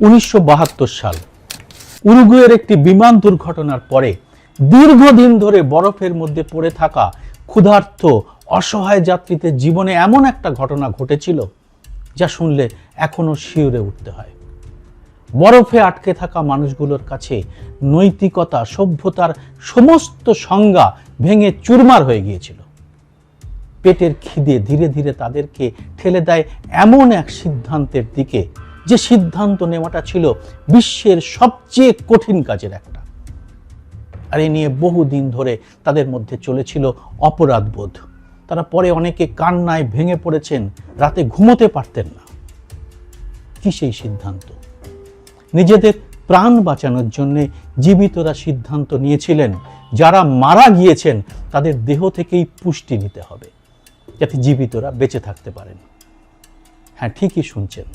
উনিশশো বাহাত্তর সাল। উরুগুয়ের একটি বিমান দুর্ঘটনার পরে দীর্ঘদিন ধরে বরফের মধ্যে পড়ে থাকা ক্ষুধার্ত, অসহায় যাত্রীদের জীবনে এমন একটা ঘটনা ঘটেছিল যা শুনলে এখনও শিউরে উঠতে হয়। বরফে আটকে থাকা মানুষগুলোর কাছে নৈতিকতা, সভ্যতার সমস্ত সংজ্ঞা ভেঙে চুরমার হয়ে গিয়েছিল। পেটের খিদে ধীরে ধীরে তাদেরকে ঠেলে দেয় এমন এক সিদ্ধান্তের দিকে যে সিদ্ধান্ত নেওয়াটা ছিল বিশ্বের সবচেয়ে কঠিন কাজের একটা। আর এ নিয়ে বহুদিন ধরে তাদের মধ্যে চলেছিল অপরাধবোধ। তারা পরে অনেকে কান্নায় ভেঙে পড়েছেন, রাতে ঘুমোতে পারতেন না। কি সেই সিদ্ধান্ত? নিজেদের প্রাণ বাঁচানোর জন্য জীবিতরা সিদ্ধান্ত নিয়েছিলেন, যারা মারা গিয়েছেন তাদের দেহ থেকেই পুষ্টি নিতে হবে, যাতে জীবিতরা বেঁচে থাকতে পারেন। হ্যাঁ ঠিকই শুনছেন।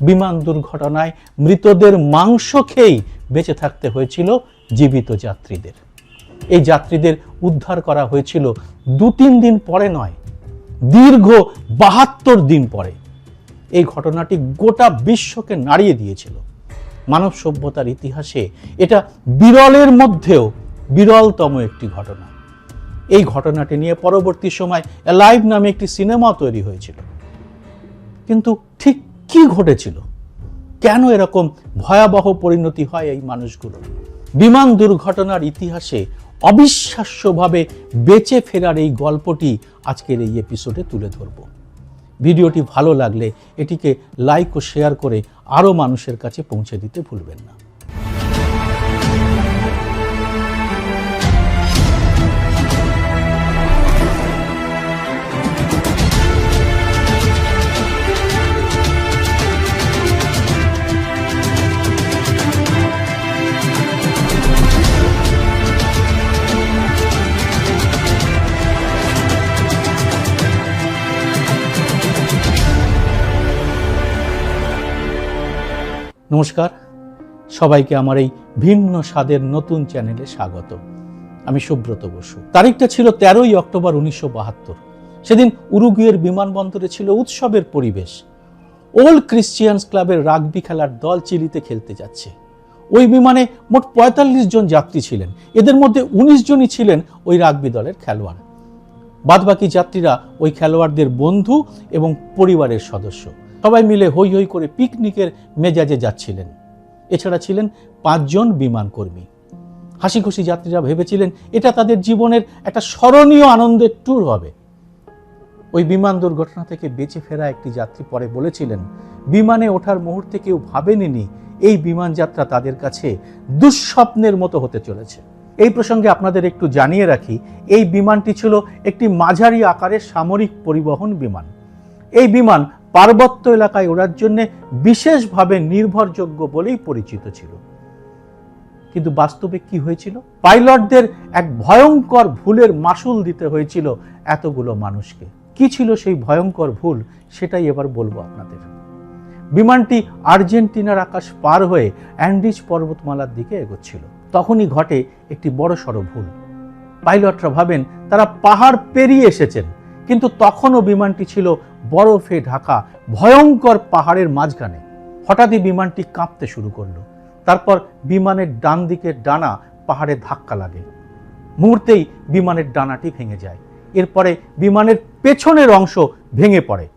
বিমান দুর্ঘটনায় মৃতদের মাংস খেয়েই বেঁচে থাকতে হয়েছিল জীবিত যাত্রীদের। এই যাত্রীদের উদ্ধার করা হয়েছিল দু তিন দিন পরে নয়, দীর্ঘ বাহাত্তর দিন পরে। এই ঘটনাটি গোটা বিশ্বকে নাড়িয়ে দিয়েছিল। মানব সভ্যতার ইতিহাসে এটা বিরলের মধ্যেও বিরলতম একটি ঘটনা। এই ঘটনাটি নিয়ে পরবর্তী সময় লাইভ নামে একটি সিনেমা তৈরি হয়েছিল। কিন্তু ঠিক কি ঘটেছিল? কেন এরকম ভয়াবহ পরিণতি হয় এই মানুষগুলো? বিমান দুর্ঘটনার ইতিহাসে অবিশ্বাস্যভাবে বেঁচে ফেরার এই গল্পটি আজকের এই এপিসোডে তুলে ধরব। ভিডিওটি ভালো লাগলে এটিকে লাইক ও শেয়ার করে আরও মানুষের কাছে পৌঁছে দিতে ভুলবেন না। নমস্কার। সবাইকে আমার এই ভিন্ন স্বাদের নতুন চ্যানেলে স্বাগত। আমি সুব্রত বসু। তারিখটা ছিল তেরোই অক্টোবর উনিশশো বাহাত্তর। সেদিন উরুগুয়ের বিমানবন্দরে ছিল উৎসবের পরিবেশ। ওল্ড ক্রিশ্চিয়ানস ক্লাবের রাগবি খেলার দল চিলিতে খেলতে যাচ্ছে। ওই বিমানে মোট পঁয়তাল্লিশ জন যাত্রী ছিলেন। এদের মধ্যে উনিশ জনই ছিলেন ওই রাগবি দলের খেলোয়াড়। বাদবাকি যাত্রীরা ওই খেলোয়াড়দের বন্ধু এবং পরিবারের সদস্য। সবাই মিলে হই হই করে পিকনিকের মেজাজে যাচ্ছিলেন। এছাড়া ছিলেন পাঁচজন বিমান কর্মী হাসি খুশি যাত্রীরা ভেবেছিলেন এটা তাদের জীবনের একটা স্মরণীয় আনন্দের ট্যুর হবে। ওই বিমান দুর্ঘটনা থেকে বেঁচে ফেরা একটি যাত্রী পরে বলেছিলেন, বিমানে ওঠার মুহূর্তে কেউ ভাবেনি এই বিমান যাত্রা তাদের কাছে দুঃস্বপ্নের মতো হতে চলেছে। এই প্রসঙ্গে আপনাদের একটু জানিয়ে রাখি, এই বিমানটি ছিল একটি মাঝারি আকারের সামরিক পরিবহন বিমান। এই বিমান পার্বত্য এলাকায় ওড়ার জন্যে বিশেষভাবে নির্ভরযোগ্য বলেই পরিচিত ছিল। কিন্তু বাস্তবে কি হয়েছিল? পাইলটদের এক ভয়ঙ্কর ভুলের মাসুল দিতে হয়েছিল এতগুলো মানুষকে। কি ছিল সেই ভয়ঙ্কর ভুল, সেটাই এবার বলব আপনাদের। বিমানটি আর্জেন্টিনার আকাশ পার হয়ে অ্যান্ডিজ পর্বতমালার দিকে এগোচ্ছিল। তখনই ঘটে একটি বড় সড়ো ভুল। পাইলটরা ভাবেন, তারা পাহাড় পেরিয়ে এসেছেন। কিন্তু তখনও বিমানটি ছিল বরফে ঢাকা, ভয়ঙ্কর পাহাড়ের মাঝখানে। হঠাৎই বিমানটি কাঁপতে শুরু করল। তারপর বিমানের ডান দিকের ডানা পাহাড়ে ধাক্কা লাগে। মুহূর্তেই বিমানের ডানাটি ভেঙে যায়। এরপরে বিমানের পেছনের অংশ ভেঙে পড়ে।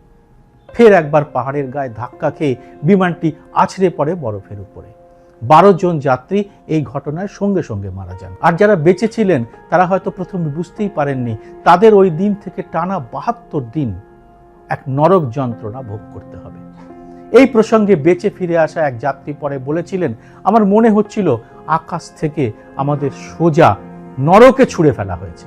ফের একবার পাহাড়ের গায়ে ধাক্কা খেয়ে বিমানটি আছড়ে পড়ে বরফের উপরে। বারো জন যাত্রী এই ঘটনায় সঙ্গে সঙ্গে মারা যান। আর যারা বেঁচে ছিলেন, তারা হয়তো প্রথমে বুঝতেই পারেননি, তাদের ওই দিন থেকে টানা বাহাত্তর দিন এক নরক যন্ত্রণা ভোগ করতে হবে। এই প্রসঙ্গে বেঁচে ফিরে আসা এক যাত্রী পরে বলেছিলেন, আমার মনে হচ্ছিল আকাশ থেকে আমাদের সোজা নরকে ছুঁড়ে ফেলা হয়েছে।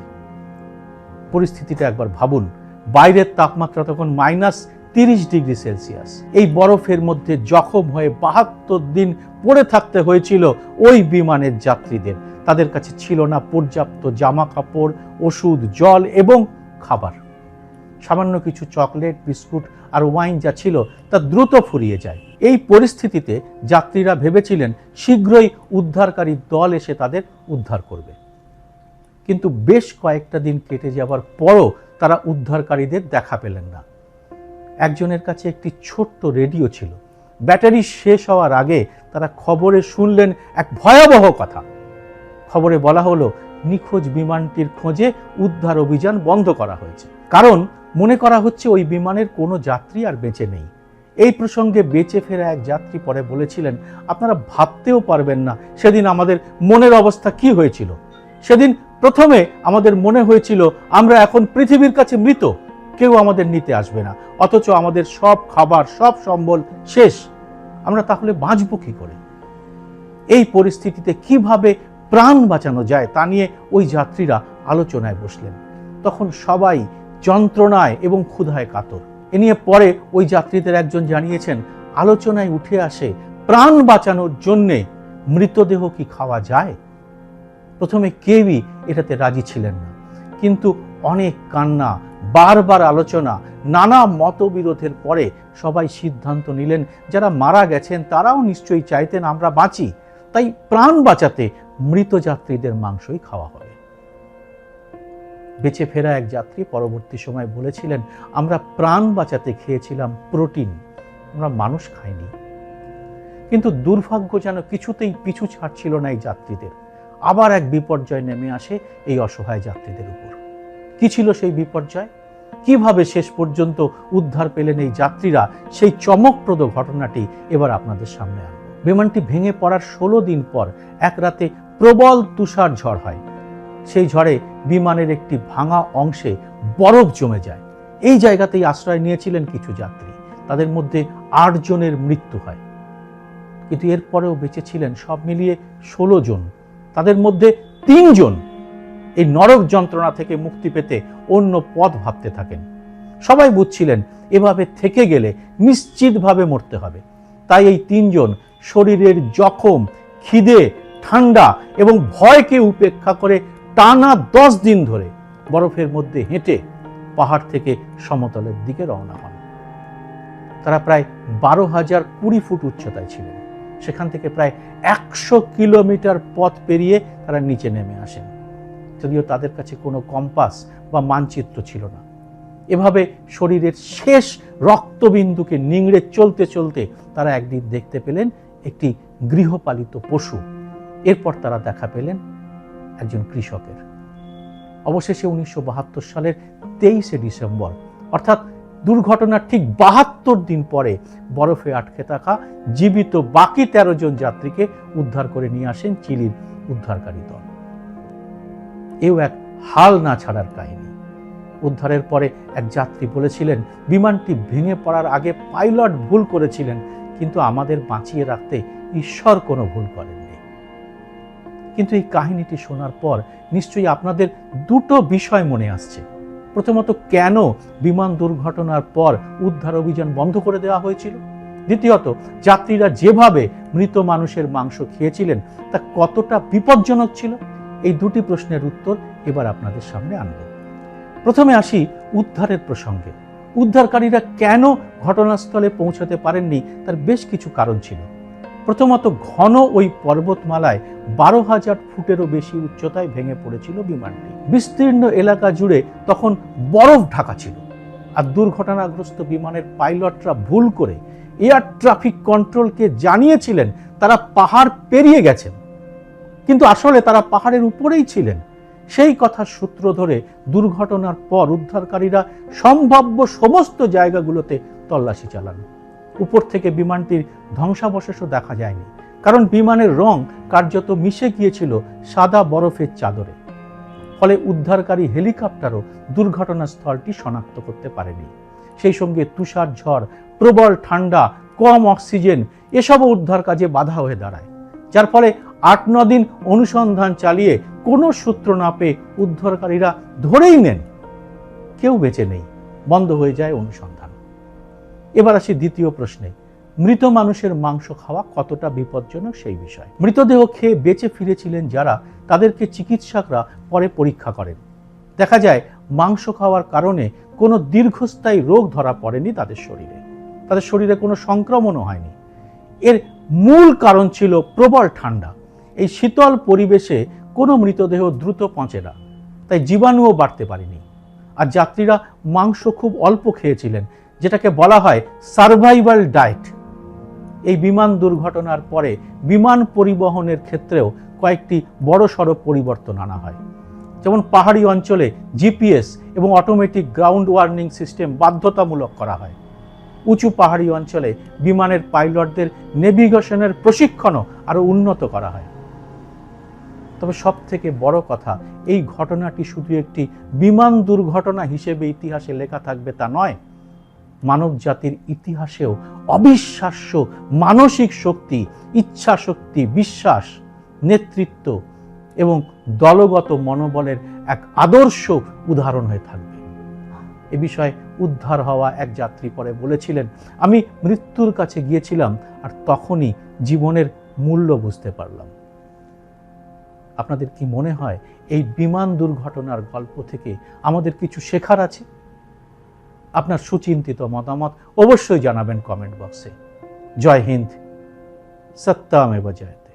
পরিস্থিতিটা একবার ভাবুন, বাইরের তাপমাত্রা তখন মাইনাস তিরিশ ডিগ্রি সেলসিয়াস। এই বরফের মধ্যে জখম হয়ে বাহাত্তর দিন পড়ে থাকতে হয়েছিল ওই বিমানের যাত্রীদের। তাদের কাছে ছিল না পর্যাপ্ত জামা কাপড় ওষুধ, জল এবং খাবার। সামান্য কিছু চকলেট, বিস্কুট আর ওয়াইন যা ছিল তা দ্রুত ফুরিয়ে যায়। এই পরিস্থিতিতে যাত্রীরা ভেবেছিলেন শীঘ্রই উদ্ধারকারী দল এসে তাদের উদ্ধার করবে। কিন্তু বেশ কয়েকটা দিন কেটে যাওয়ার পরও তারা উদ্ধারকারীদের দেখা পেলেন না। একজনের কাছে একটি ছোট্ট রেডিও ছিল। ব্যাটারি শেষ হওয়ার আগে তারা খবরে শুনলেন এক ভয়াবহ কথা। খবরে বলা হলো, নিখোঁজ বিমানটির খোঁজে উদ্ধার অভিযান বন্ধ করা হয়েছে। কারণ মনে করা হচ্ছে ওই বিমানের কোনো যাত্রী আর বেঁচে নেই। এই প্রসঙ্গে বেঁচে ফেরা এক যাত্রী পরে বলেছিলেন, আপনারা ভাবতেও পারবেন না সেদিন আমাদের মনের অবস্থা কি হয়েছিল। সেদিন প্রথমে আমাদের মনে হয়েছিল, আমরা এখন পৃথিবীর কাছে মৃত। কেউ আমাদের নিতে আসবে না। অথচ আমাদের সব খাবার, সব সম্বল শেষ। আমরা তাহলে বাঁচব কি করে? এই পরিস্থিতিতে কীভাবে প্রাণ বাঁচানো যায় তা নিয়ে ওই যাত্রীরা আলোচনায় বসলেন। তখন সবাই যন্ত্রণায় এবং ক্ষুধায় কাতর। এ নিয়ে পরে ওই যাত্রীদের একজন জানিয়েছেন, আলোচনায় উঠে আসে, প্রাণ বাঁচানোর জন্যে মৃতদেহ কি খাওয়া যায়? প্রথমে কেউই এটাতে রাজি ছিলেন না। কিন্তু অনেক কান্না বারবার আলোচনা, নানা মতবিরোধের পরে সবাই সিদ্ধান্ত নিলেন, যারা মারা গেছেন তারাও নিশ্চয়ই চাইতেন আমরা বাঁচি। তাই প্রাণ বাঁচাতে মৃত যাত্রীদের মাংসই খাওয়া হবে বেঁচে ফেরা এক যাত্রী পরবর্তী সময় বলেছিলেন, আমরা প্রাণ বাঁচাতে খেয়েছিলাম প্রোটিন, আমরা মানুষ খাইনি। কিন্তু দুর্ভাগ্য যেন কিছুতেই পিছু ছাড়ছিল না এই যাত্রীদের। আবার এক বিপর্যয় নেমে আসে এই অসহায় যাত্রীদের উপর। কি ছিল সেই বিপর্যয়? কীভাবে শেষ পর্যন্ত উদ্ধার পেলেন এই যাত্রীরা? সেই চমকপ্রদ ঘটনাটি এবার আপনাদের সামনে আনব। বিমানটি ভেঙে পড়ার ষোলো দিন পর এক রাতে প্রবল তুষার ঝড় হয়। সেই ঝড়ে বিমানের একটি ভাঙা অংশে বরফ জমে যায়। এই জায়গাতেই আশ্রয় নিয়েছিলেন কিছু যাত্রী। তাদের মধ্যে আট জনের মৃত্যু হয়। কিন্তু এরপরেও বেঁচে ছিলেন সব মিলিয়ে ষোলো জন। তাদের মধ্যে তিনজন এই নরক যন্ত্রণা থেকে মুক্তি পেতে অন্য পথ ভাবতে থাকেন। সবাই বুঝছিলেন, এভাবে থেকে গেলে নিশ্চিতভাবে মরতে হবে। তাই এই তিনজন শরীরের জখম, খিদে, ঠান্ডা এবং ভয়কে উপেক্ষা করে টানা দশ দিন ধরে বরফের মধ্যে হেঁটে পাহাড় থেকে সমতলের দিকে রওনা হন। তারা প্রায় বারো হাজার কুড়ি ফুট উচ্চতায় ছিলেন। সেখান থেকে প্রায় একশো কিলোমিটার পথ পেরিয়ে তারা নিচে নেমে আসেন। যদিও তাদের কাছে কোনো কম্পাস বা মানচিত্র ছিল না। এভাবে শরীরের শেষ রক্তবিন্দুকে নিংড়ে চলতে চলতে তারা একদিন দেখতে পেলেন একটি গৃহপালিত পশু। এরপর তারা দেখা পেলেন একজন কৃষকের। অবশেষে উনিশশো বাহাত্তর সালের তেইশে ডিসেম্বর, অর্থাৎ দুর্ঘটনার ঠিক বাহাত্তর দিন পরে বরফে আটকে থাকা জীবিত বাকি তেরো জন যাত্রীকে উদ্ধার করে নিয়ে আসেন চিলির উদ্ধারকারী দল। এও এক হাল না ছাড়ার কাহিনী। উদ্ধারের পরে এক যাত্রী বলেছিলেন, বিমানটি ভেঙে পড়ার আগে পাইলট ভুল করেছিলেন, কিন্তু আমাদের বাঁচিয়ে রাখতে ঈশ্বর কোনো ভুল করেননি। কিন্তু এই কাহিনীটি শোনার পর নিশ্চয়ই আপনাদের দুটো বিষয় মনে আসছে। প্রথমত, কেন বিমান দুর্ঘটনার পর উদ্ধার অভিযান বন্ধ করে দেওয়া হয়েছিল? দ্বিতীয়ত, যাত্রীরা যেভাবে মৃত মানুষের মাংস খেয়েছিলেন, তা কতটা বিপজ্জনক ছিল? এই দুটি প্রশ্নের উত্তর এবার আপনাদের সামনে আনব। প্রথমে আসি উদ্ধারের প্রসঙ্গে। উদ্ধারকারীরা কেন ঘটনাস্থলে পৌঁছাতে পারেননি তার বেশ কিছু কারণ ছিল। প্রথমত, ঘন ওই পর্বতমালায় বারো হাজার ফুটেরও বেশি উচ্চতায় ভেঙে পড়েছিল বিমানটি। বিস্তীর্ণ এলাকা জুড়ে তখন বরফ ঢাকা ছিল আর দুর্ঘটনাগ্রস্ত বিমানের পাইলটরা ভুল করে এয়ার ট্রাফিক কন্ট্রোলকে জানিয়েছিলেন, তারা পাহাড় পেরিয়ে গেছেন। কিন্তু আসলে তারা পাহাড়ের উপরেই ছিলেন। সেই কথার সূত্র ধরে দুর্ঘটনার পর উদ্ধারকারীরা সম্ভাব্য সমস্ত জায়গাগুলোতে তল্লাশি চালান। উপর থেকে বিমানটির ধ্বংসাবশেষও দেখা যায়নি, কারণ বিমানের রং কার্যত মিশে গিয়েছিল সাদা বরফের চাদরে। ফলে উদ্ধারকারী হেলিকপ্টারও দুর্ঘটনাস্থলটি শনাক্ত করতে পারেনি। সেই সঙ্গে তুষার ঝড়, প্রবল ঠান্ডা, কম অক্সিজেন এসবও উদ্ধার কাজে বাধা হয়ে দাঁড়ায়, যার ফলে আট ন দিন অনুসন্ধান চালিয়ে কোনো সূত্র না পেয়ে উদ্ধারকারীরা ধরেই নেন, কেউ বেঁচে নেই, বন্ধ হয়ে যায় অনুসন্ধান। এবার আসি দ্বিতীয় প্রশ্নে, মৃত মানুষের মাংস খাওয়া কতটা বিপজ্জনক সেই বিষয়? মৃতদেহ খেয়ে বেঁচে ফিরেছিলেন যারা, তাদেরকে চিকিৎসকরা পরে পরীক্ষা করেন। দেখা যায়, মাংস খাওয়ার কারণে কোনো দীর্ঘস্থায়ী রোগ ধরা পড়েনি তাদের শরীরে। তাদের শরীরে কোনো সংক্রমণও হয়নি। এর মূল কারণ ছিল প্রবল ঠান্ডা। এই শীতল পরিবেশে কোনো মৃতদেহ দ্রুত পচে না। তাই জীবাণুও বাড়তে পারেনি। আর যাত্রীরা মাংস খুব অল্প খেয়েছিলেন, যেটাকে বলা হয় সার্ভাইভাল ডায়েট। এই বিমান দুর্ঘটনার পরে বিমান পরিবহনের ক্ষেত্রেও কয়েকটি বড় সড়ো পরিবর্তন আনা হয়। যেমন পাহাড়ি অঞ্চলে জিপিএস এবং অটোমেটিক গ্রাউন্ড ওয়ার্নিং সিস্টেম বাধ্যতামূলক করা হয়। উঁচু পাহাড়ি অঞ্চলে বিমানের পাইলটদের নেভিগেশনের প্রশিক্ষণও আরও উন্নত করা হয়। তবে সব থেকে বড় কথা, এই ঘটনাটি শুধু একটি বিমান দুর্ঘটনা হিসেবে ইতিহাসে লেখা থাকবে তা নয়। মানব জাতির ইতিহাসেও অবিশ্বাস্য মানসিক শক্তি, ইচ্ছা শক্তি, বিশ্বাস, নেতৃত্ব এবং দলগত মনোবলের এক আদর্শ উদাহরণ হয়ে থাকবে। এ বিষয়ে উদ্ধার হওয়া এক যাত্রী পরে বলেছিলেন, আমি মৃত্যুর কাছে গিয়েছিলাম আর তখনই জীবনের মূল্য বুঝতে পারলাম। আপনাদের কি মনে হয় এই বিমান দুর্ঘটনার গল্প থেকে আমাদের কিছু শেখার আছে? আপনার সুচিন্তিত মতামত অবশ্যই জানাবেন কমেন্ট বক্সে। জয় হিন্দ। সত্যামেব জয়তে।